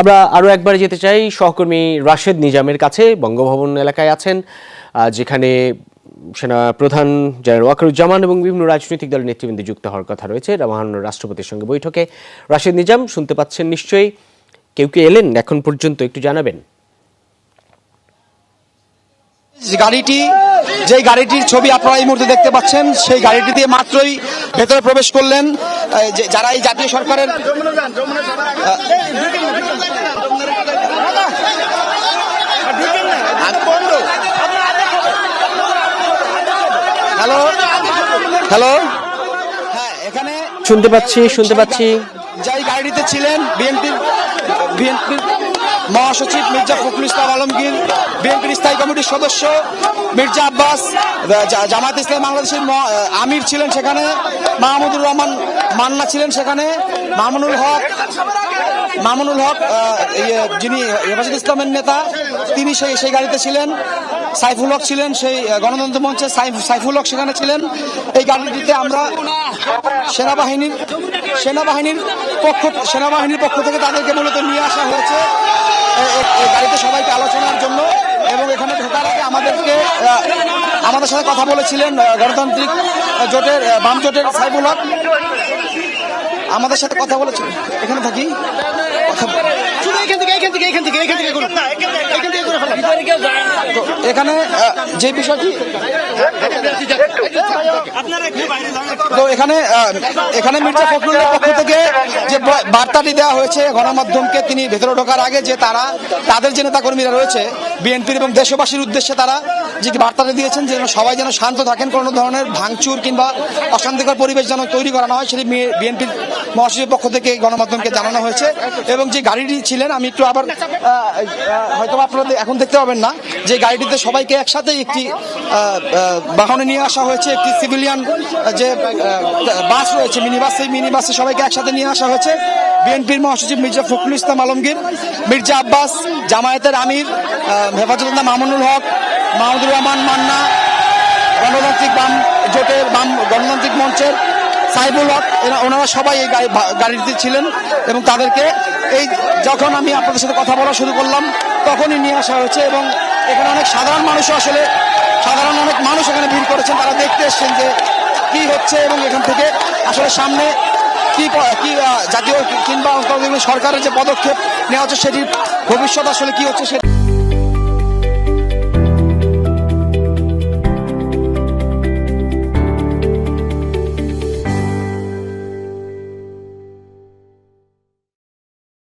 আমরা আরও একবার যেতে চাই সহকর্মী রাশেদ নিজামের কাছে। বঙ্গভবন এলাকায় আছেন যেখানে সেনা প্রধান জেনারেল ওয়াকারুজ্জামান এবং বিভিন্ন রাজনৈতিক দলের নেতৃবৃন্দ যুক্ত হওয়ার কথা রয়েছে। মহান রাষ্ট্রপতির সঙ্গে বৈঠকে। রাশেদ নিজাম, শুনতে পাচ্ছেন নিশ্চয়ই। কেউ কি এলেন? এখন পর্যন্ত একটু জানাবেন। গাড়িটি যে গাড়িটির ছবি আপনারা এই মুহূর্তে দেখতে পাচ্ছেন সেই গাড়িটি দিয়ে মাত্রই ভেতরে প্রবেশ করলেন। যারা এই জাতীয় সরকারের হ্যালো হ্যালো হ্যাঁ এখানে শুনতে পাচ্ছি শুনতে পাচ্ছি। যাই গাড়িতে ছিলেন বিএনপির বিএনপির মহাসচিব মির্জা ফখরুল ইসলাম আলমগীর বিএনপির স্থায়ী কমিটির সদস্য মির্জা আব্বাস জা- জামায়াত ইসলাম বাংলাদেশের আমির ছিলেন সেখানে মাহমুদুর রহমান মান্না ছিলেন সেখানে মামুনুল হক মামুনুল হক ইয়ে, যিনি হেফাজত ইসলামের নেতা তিনি সেই সেই গাড়িতে ছিলেন সাইফুল হক ছিলেন সেই গণতন্ত্র মঞ্চে সাইফ- সাইফুল হক সেখানে ছিলেন। এই গাড়িটিতে আমরা সেনাবাহিনীর সেনাবাহিনীর পক্ষ সেনাবাহিনীর পক্ষ থেকে তাদেরকে মূলত নিয়ে আসা হয়েছে। গাড়িতে সবাইকে আলোচনার জন্য এবং এখানে ঢোকার আগে আমাদেরকে আমাদের সাথে কথা বলেছিলেন গণতান্ত্রিক জোটের বাম জোটের সাইবুল হক। আমাদের সাথে কথা বলেছিলেন। এখানে থাকি। কথা শুধু এখান থেকে এখান থেকে এখান থেকে এখান থেকে করুন এখান থেকে করে ফেলান তো এখানে যে বিষয়টি তো এখানে এখানে মির্জা ফখরুলের পক্ষ থেকে যে বার্তাটি দেওয়া হয়েছে গণমাধ্যমকে, তিনি ভেতরে ঢোকার আগে যে তারা, তাদের যে নেতাকর্মীরা রয়েছে, বিএনপির এবং দেশবাসীর উদ্দেশ্যে তারা যে বার্তাটা দিয়েছেন, যে সবাই যেন শান্ত থাকেন, কোনো ধরনের ভাঙচুর কিংবা অশান্তিকর পরিবেশ যেন তৈরি করা না হয়, সেটি বিএনপির মহাসচিবের পক্ষ থেকে গণমাধ্যমকে জানানো হয়েছে এবং যে গাড়িটি ছিলেন, আমি একটু আবার হয়তো আপনারা এখন দেখতে পাবেন না, যে গাড়িটিতে সবাইকে একসাথে একটি বাহনে নিয়ে আসা হয়েছে, একটি সিভিলিয়ান যে বাস রয়েছে মিনি বাস সেই মিনি বাসে সবাইকে একসাথে নিয়ে আসা হয়েছে। বিএনপির মহাসচিব মির্জা ফখরুল ইসলাম আলমগীর, মির্জা আব্বাস, জামায়াতের আমির হেফাজতুল্লাহ মামুনুল হক, মাহমুদুর রহমান মান্না, গণতান্ত্রিক বাম জোটের বাম গণতান্ত্রিক মঞ্চের সাইবুল হক, এরা- ওনারা সবাই এই গাড়ি- গাড়িতে ছিলেন এবং তাদেরকে এই যখন আমি আপনাদের সাথে কথা বলা শুরু করলাম, তখনই নিয়ে আসা হয়েছে এবং এখানে অনেক সাধারণ মানুষও আসলে, সাধারণ অনেক মানুষ এখানে ভিড় করেছেন, তারা দেখতে এসছেন যে কি হচ্ছে এবং এখান থেকে আসলে সামনে কি কি জাতীয় কিংবা সরকারের যে পদক্ষেপ নেওয়া হচ্ছে, সেটির ভবিষ্যৎ আসলে কি হচ্ছে, সেটি